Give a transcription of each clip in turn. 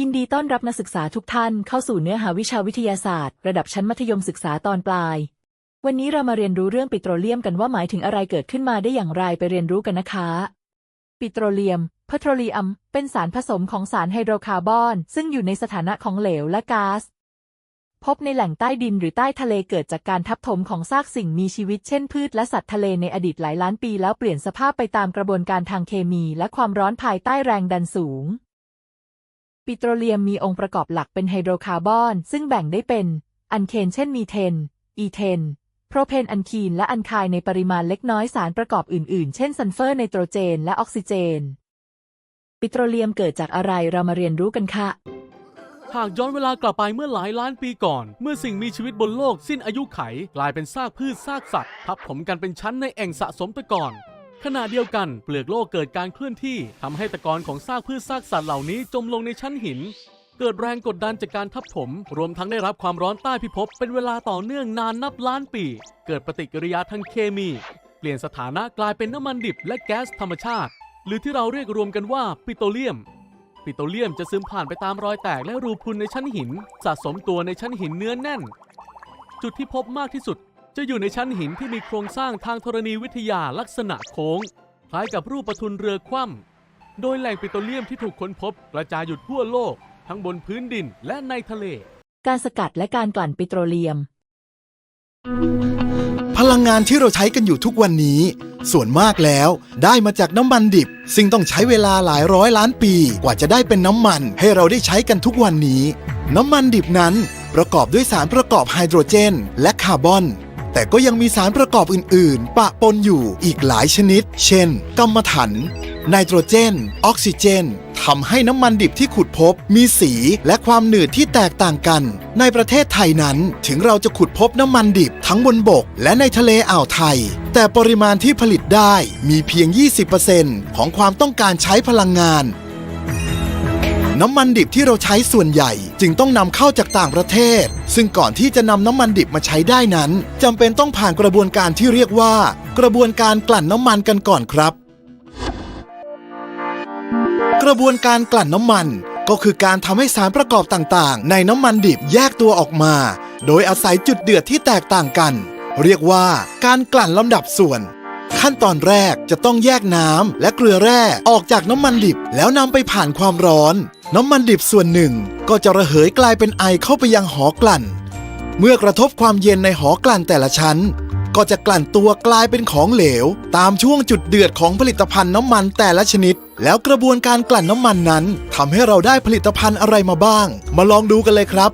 ยินดีต้อนรับนักศึกษาทุกท่านเข้าสู่เนื้อหาวิชาวิทยาศาสตร์ ระดับชั้นมัธยมศึกษาตอนปลาย วันนี้เรามาเรียนรู้เรื่องปิโตรเลียมกันว่าหมายถึงอะไรเกิดขึ้นมาได้อย่างไรไปเรียนรู้กันนะคะ ปิโตรเลียมพโตรเลียม เป็นสารผสมของสารไฮโดรคาร์บอน ซึ่งอยู่ในสถานะของเหลวและก๊าซพบในแหล่งใต้ดินหรือใต้ทะเลเกิดจากการทับถมของซากสิ่งมีชีวิตเช่นพืชและสัตว์ทะเลในอดีตหลายล้านปีแล้วเปลี่ยนสภาพไปตามกระบวนการทางเคมีและความร้อนภายใต้แรงดันสูง ปิโตรเลียมมีองค์ประกอบหลักเป็นไฮโดรคาร์บอน ซึ่งแบ่งได้เป็นอันเคนเช่นมีเทน อีเทน โพรเพนอันคีน และอันคน์ในปริมาณเล็กน้อยสารประกอบอื่นๆ เช่นซัลเฟอร์ไนโตรเจน และออกซิเจน ปิโตรเลียมเกิดจากอะไรเรามาเรียนรู้กันค่ะ หากย้อนเวลากลับไปเมื่อหลายล้านปีก่อน เมื่อสิ่งมีชีวิตบนโลกสิ้นอายุไข กลายเป็นซากพืชซากสัตว์ทับถมกันเป็นชั้นในแอ่งสะสมตะกอน ขณะเดียวกันเปลือกโลกเกิดการเคลื่อนที่ทำให้ตะกอนของซากพืชซากสัตว์เหล่านี้จมลงในชั้นหิน เกิดแรงกดดันจากการทับถม รวมทั้งได้รับความร้อนใต้พิภพเป็นเวลาต่อเนื่องนานนับล้านปี เกิดปฏิกิริยาทางเคมี เปลี่ยนสถานะกลายเป็นน้ำมันดิบและแก๊สธรรมชาติ หรือที่เราเรียกรวมกันว่าปิโตรเลียม ปิโตรเลียมจะซึมผ่านไปตามรอยแตกและรูพรุนในชั้นหิน สะสมตัวในชั้นหินเนื้อแน่น จุดที่พบมากที่สุด จะอยู่ในชั้นหินที่มีโครงสร้างทางธรณีวิทยาลักษณะโค้ง คล้ายกับรูปประทุนเรือคว่ำโดยแหล่งปิโตรเลียมที่ถูกค้นพบกระจายอยู่ทั่วโลก ทั้งบนพื้นดินและในทะเล การสกัดและการกลั่นปิโตรเลียม พลังงานที่เราใช้กันอยู่ทุกวันนี้ ส่วนมากแล้วได้มาจากน้ำมันดิบ ซึ่งต้องใช้เวลาหลายร้อยล้านปี กว่าจะได้เป็นน้ำมันให้เราได้ใช้กันทุกวันนี้ น้ำมันดิบนั้น ประกอบด้วยสารประกอบไฮโดรเจน และคาร์บอน แต่ก็ยังมีสารประกอบอื่น ๆ ปะปนอยู่อีกหลายชนิด เช่นกัมมันถัน ไนโตรเจน ออกซิเจนทำให้น้ำมันดิบที่ขุดพบ มีสีและความหนืดที่แตกต่างกัน ในประเทศไทยนั้นถึงเราจะขุดพบน้ำมันดิบทั้งบนบก และในทะเลอ่าวไทย แต่ปริมาณที่ผลิตได้มีเพียง 20%ของความต้องการใช้พลังงาน น้ำมันดิบที่เราใช้ส่วนใหญ่ จึงต้องนำเข้าจากต่างประเทศ ซึ่งก่อนที่จะนำน้ำมันดิบมาใช้ได้นั้นจำเป็นต้องผ่านกระบวนการที่เรียกว่า กระบวนการกลั่นน้ำมันกันก่อนครับ กระบวนการกลั่นน้ำมันก็คือการทำให้สารประกอบต่างๆ ในน้ำมันดิบแยกตัวออกมา โดยอาศัยจุดเดือดที่แตกต่างกัน เรียกว่าการกลั่นลำดับส่วน ขั้นตอนแรกจะต้องแยกน้ำและเกลือแร่ออกจากน้ำมันดิบแล้วนำไปผ่านความร้อน น้ำมันดิบส่วนหนึ่ง ก็จะระเหยกลายเป็นไอเข้าไปยังหอกลั่น เมื่อกระทบความเย็นในหอกลั่นแต่ละชั้น ก็จะกลั่นตัวกลายเป็นของเหลว ตามช่วงจุดเดือดของผลิตภัณฑ์น้ำมันแต่ละชนิด แล้วกระบวนการกลั่นน้ำมันนั้นทำให้เราได้ผลิตภัณฑ์อะไรมาบ้าง มาลองดูกันเลยครับ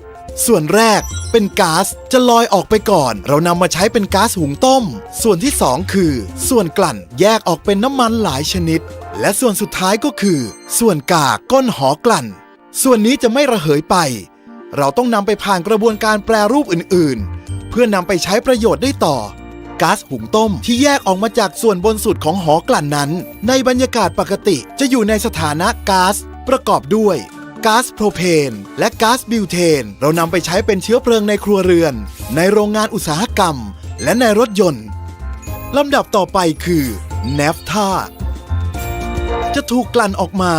ส่วนแรกเป็นก๊าซจะลอยออกไปก่อน เรานำมาใช้เป็นก๊าซหุงต้ม ส่วนที่สองคือ ส่วนกลั่นแยกออกเป็นน้ำมันหลายชนิด และส่วนสุดท้ายก็คือ ส่วนกากก้นหอกลั่น ส่วนนี้จะไม่ระเหยไป เราต้องนำไปผ่านกระบวนการแปรรูปอื่นๆ เพื่อนำไปใช้ประโยชน์ได้ต่อก๊าซหุงต้มที่แยกออกมาจากส่วนบนสุดของหอกลั่นนั้น ในบรรยากาศปกติจะอยู่ในสถานะก๊าซประกอบด้วย ก๊าซโพรเพน และก๊าซบิวเทน เรานำไปใช้เป็นเชื้อเพลิงในครัวเรือน ในโรงงานอุตสาหกรรม และในรถยนต์ลำดับต่อไปคือเนฟทาจะถูกกลั่นออกมา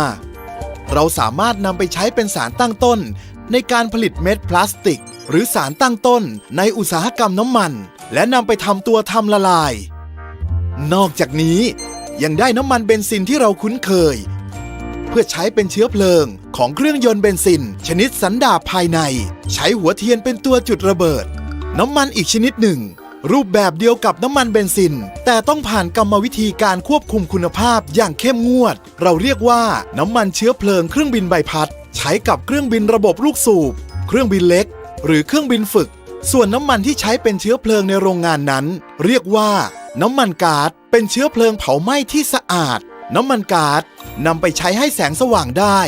เราสามารถนำไปใช้เป็นสารตั้งต้น ในการผลิตเม็ดพลาสติก หรือสารตั้งต้นในอุตสาหกรรมน้ำมัน และนำไปทำตัวทำละลาย นอกจากนี้ยังได้น้ำมันเบนซินที่เราคุ้นเคย เพื่อใช้เป็นเชื้อเพลิง ของเครื่องยนต์เบนซิน ชนิดสันดาปภายใน ใช้หัวเทียนเป็นตัวจุดระเบิด น้ำมันอีกชนิดหนึ่ง รูปแบบเดียวกับน้ำมันเบนซิน แต่ต้องผ่านกรรมวิธีการควบคุมคุณภาพอย่างเข้มงวด เราเรียกว่าน้ำมันเชื้อเพลิงเครื่องบินใบพัด ใช้กับเครื่องบินระบบลูกสูบ เครื่องบินเล็ก หรือเครื่องบินฝึก ส่วนน้ำมันที่ใช้เป็นเชื้อเพลิงในโรงงานนั้น เรียกว่า น้ำมันก๊าซเป็นเชื้อเพลิงเผาไหม้ที่สะอาด น้ำมันก๊าซ นำไปใช้ให้แสงสว่างได้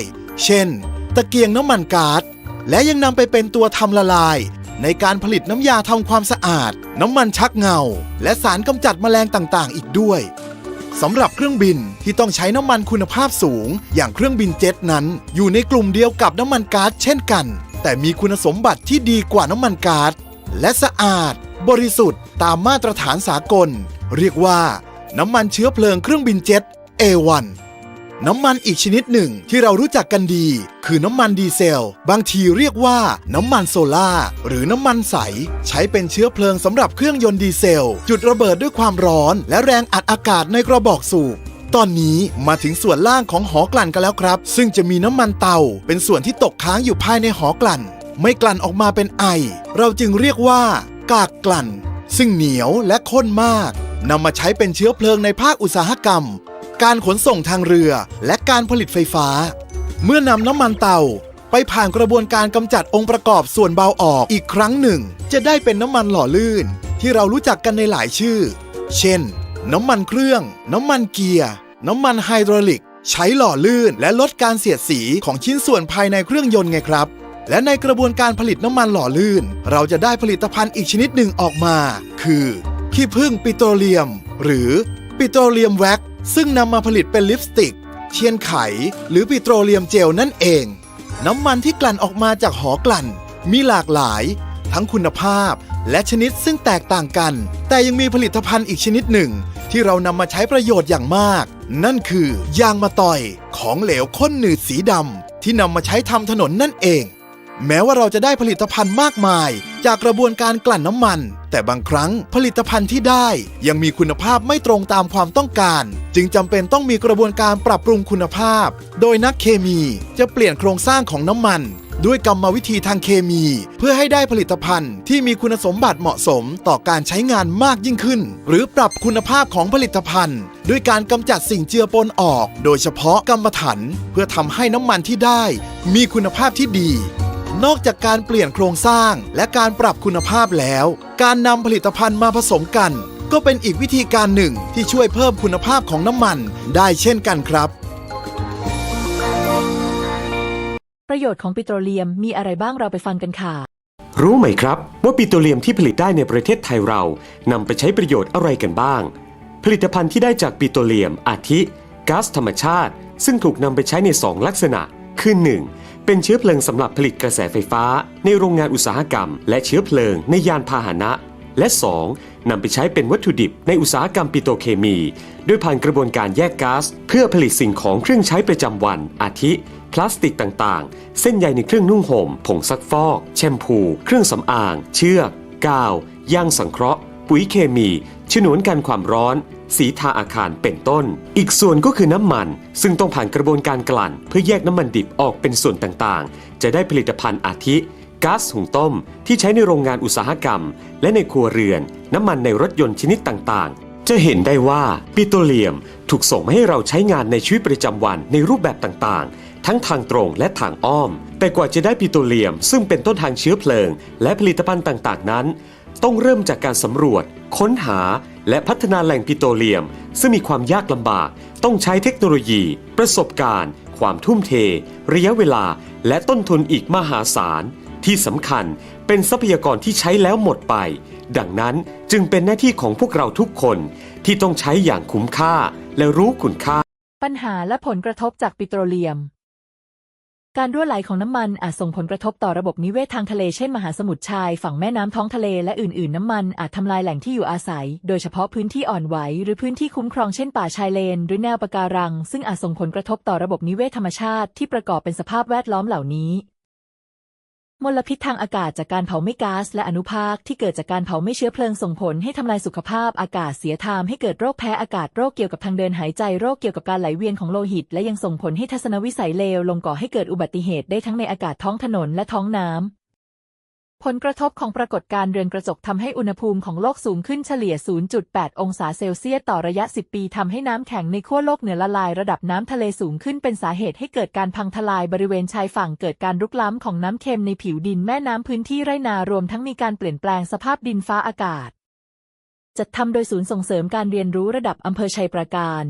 เช่น ตะเกียงน้ำมันก๊าซและยังนำไปเป็นตัวทำละลาย ในการผลิตน้ำยาทำความสะอาด น้ำมันชักเงา และสารกำจัดแมลงต่างๆ อีกด้วยสำหรับเครื่องบินที่ต้องใช้น้ำมันคุณภาพสูง อย่างเครื่องบินเจ็ตนั้น อยู่ในกลุ่มเดียวกับน้ำมันก๊าซเช่นกัน แต่มีคุณสมบัติที่ดีกว่าน้ำมันก๊าซและสะอาด บริสุทธิ์ตามมาตรฐานสากล เรียกว่า น้ำมันเชื้อเพลิงเครื่องบินเจ็ต A1 น้ำมันอีกชนิดหนึ่งที่เรารู้จักกันดี คือน้ำมันดีเซล บางทีเรียกว่าน้ำมันโซล่าหรือน้ำมันใส ใช้เป็นเชื้อเพลิงสำหรับเครื่องยนต์ดีเซล จุดระเบิดด้วยความร้อน และแรงอัดอากาศในกระบอกสูบตอนนี้มาถึงส่วนล่างของหอกลั่นกันแล้วครับ ซึ่งจะมีน้ำมันเตา เป็นส่วนที่ตกค้างอยู่ภายในหอกลั่น ไม่กลั่นออกมาเป็นไอ เราจึงเรียกว่า กากกลั่น ซึ่งเหนียวและข้นมากนำมาใช้เป็นเชื้อเพลิงในภาคอุตสาหกรรม การขนส่งทางเรือ และการผลิตไฟฟ้า เมื่อนำน้ำมันเตาไปผ่านกระบวนการกำจัดองค์ประกอบส่วนเบาออกอีกครั้งหนึ่ง จะได้เป็นน้ำมันหล่อลื่น ที่เรารู้จักกันในหลายชื่อ เช่น น้ำมันเครื่อง น้ำมันเกียร์ น้ำมันไฮดรอลิก ใช้หล่อลื่นและลดการเสียดสีของชิ้นส่วนภายในเครื่องยนต์ไงครับและในกระบวนการผลิตน้ำมันหล่อลื่น เราจะได้ผลิตภัณฑ์อีกชนิดหนึ่งออกมา คือขี้ผึ้งปิโตรเลียม หรือปิโตรเลียมแว็ก ซึ่งนำมาผลิตเป็นลิปสติก เทียนไข หรือปิโตรเลียมเจลนั่นเอง น้ำมันที่กลั่นออกมาจากหอกลั่น มีหลากหลาย ทั้งคุณภาพและชนิดซึ่งแตกต่างกัน แต่ยังมีผลิตภัณฑ์อีกชนิดหนึ่ง ที่เรานำมาใช้ประโยชน์อย่างมาก นั่นคือยางมะตอยของเหลวข้นหนืดสีดำที่นำมาใช้ทำถนนนั่นเอง แม้ว่าเราจะได้ผลิตภัณฑ์มากมาย จากกระบวนการกลั่นน้ำมัน แต่บางครั้งผลิตภัณฑ์ที่ได้ ยังมีคุณภาพไม่ตรงตามความต้องการ จึงจำเป็นต้องมีกระบวนการปรับปรุงคุณภาพ โดยนักเคมีจะเปลี่ยนโครงสร้างของน้ำมัน ด้วยกรรมวิธีทางเคมี เพื่อให้ได้ผลิตภัณฑ์ที่มีคุณสมบัติเหมาะสมต่อการใช้งานมากยิ่งขึ้น หรือปรับคุณภาพของผลิตภัณฑ์ ด้วยการกำจัดสิ่งเจือปนออก โดยเฉพาะกรรมฐานเพื่อทำให้น้ำมันที่ได้ มีคุณภาพที่ดี นอกจากการเปลี่ยนโครงสร้างและการปรับคุณภาพแล้ว การนำผลิตภัณฑ์มาผสมกัน ก็เป็นอีกวิธีการหนึ่งที่ช่วยเพิ่มคุณภาพของน้ำมันได้เช่นกันครับ ประโยชน์ของปิโตรเลียมมีอะไรบ้างเราไปฟังกันค่ะ รู้ไหมครับ ว่าปิโตรเลียมที่ผลิตได้ในประเทศไทยเรานำไปใช้ประโยชน์อะไรกันบ้าง ผลิตภัณฑ์ที่ได้จากปิโตรเลียมอาทิก๊าซธรรมชาติ ซึ่งถูกนำไปใช้ใน 2 ลักษณะ คือ 1. เป็นเชื้อเพลิงสำหรับผลิตกระแสไฟฟ้า ในโรงงานอุตสาหกรรม และเชื้อเพลิงในยานพาหนะ และ 2. นำไปใช้เป็นวัตถุดิบในอุตสาหกรรมปิโตรเคมีโดยผ่านกระบวนการแยกก๊าซเพื่อผลิตสิ่งของเครื่องใช้ประจำวัน อาทิ พลาสติกต่างๆ เส้นใยในเครื่องนุ่งห่ม ผงซักฟอก แชมพู เครื่องสำอาง เชือก กาวยางสังเคราะห์ ปุ๋ยเคมี ฉนวนกันความร้อน สีทาอาคารเป็นต้น อีกส่วนก็คือน้ำมัน ซึ่งต้องผ่านกระบวนการกลั่น เพื่อแยกน้ำมันดิบออกเป็นส่วนต่างๆ จะได้ผลิตภัณฑ์อาทิก๊าซหุงต้ม ที่ใช้ในโรงงานอุตสาหกรรม และในครัวเรือน น้ำมันในรถยนต์ชนิดต่างๆ จะเห็นได้ว่าปิโตรเลียมถูกส่งมาให้เราใช้งานในชีวิตประจำวันในรูปแบบต่างๆ ทั้งทางตรงและทางอ้อม แต่กว่าจะได้ปิโตรเลียม ซึ่งเป็นต้นทางเชื้อเพลิง และผลิตภัณฑ์ต่างๆนั้น ต้องเริ่มจากการสำรวจ ค้นหา และพัฒนาแหล่งปิโตรเลียม ซึ่งมีความยากลำบาก ต้องใช้เทคโนโลยี ประสบการณ์ ความทุ่มเท ระยะเวลา และต้นทุนอีกมหาศาล ที่สำคัญเป็นทรัพยากรที่ใช้แล้วหมดไป ดังนั้นจึงเป็นหน้าที่ของพวกเราทุกคนที่ต้องใช้อย่างคุ้มค่าและรู้คุณค่า ปัญหาและผลกระทบจากปิโตรเลียม การรั่วไหลของน้ำมันอาจส่งผลกระทบต่อระบบนิเวศทางทะเลเช่นมหาสมุทรชาย ฝั่งแม่น้ำท้องทะเลและอื่นๆ น้ำมันอาจทำลายแหล่งที่อยู่อาศัย โดยเฉพาะพื้นที่อ่อนไหว หรือพื้นที่คุ้มครองเช่นป่าชายเลน หรือแนวปะการัง ซึ่งอาจส่งผลกระทบต่อระบบนิเวศธรรมชาติที่ประกอบเป็นสภาพแวดล้อมเหล่านี้ มลพิษทางอากาศจากการเผาไม่ก๊าซและอนุภาคที่เกิดจากการเผาไม่เชื้อเพลิงส่งผลให้ทำลายสุขภาพอากาศเสียทามให้เกิดโรคแพ้อากาศโรคเกี่ยวกับทางเดินหายใจโรคเกี่ยวกับการไหลเวียนของโลหิต และยังส่งผลให้ทัศนวิสัยเลวลงก่อให้เกิดอุบัติเหตุได้ทั้งในอากาศท้องถนนและท้องน้ำ ผลกระทบของปรากฏการณ์เรือนกระจกทำให้อุณหภูมิของโลกสูงขึ้นเฉลี่ย 0.8 องศาเซลเซียสต่อระยะ 10 ปีทำให้น้ำแข็งในขั้วโลกเหนือละลายระดับน้ำทะเลสูงขึ้นเป็นสาเหตุให้เกิดการพังทลายบริเวณชายฝั่งเกิดการรุกล้ำของน้ำเค็มในผิวดินแม่น้ำพื้นที่ไร่นารวมทั้งมีการเปลี่ยนแปลงสภาพดินฟ้าอากาศจัดทำโดยศูนย์ส่งเสริมการเรียนรู้ระดับอำเภอชัยปราการ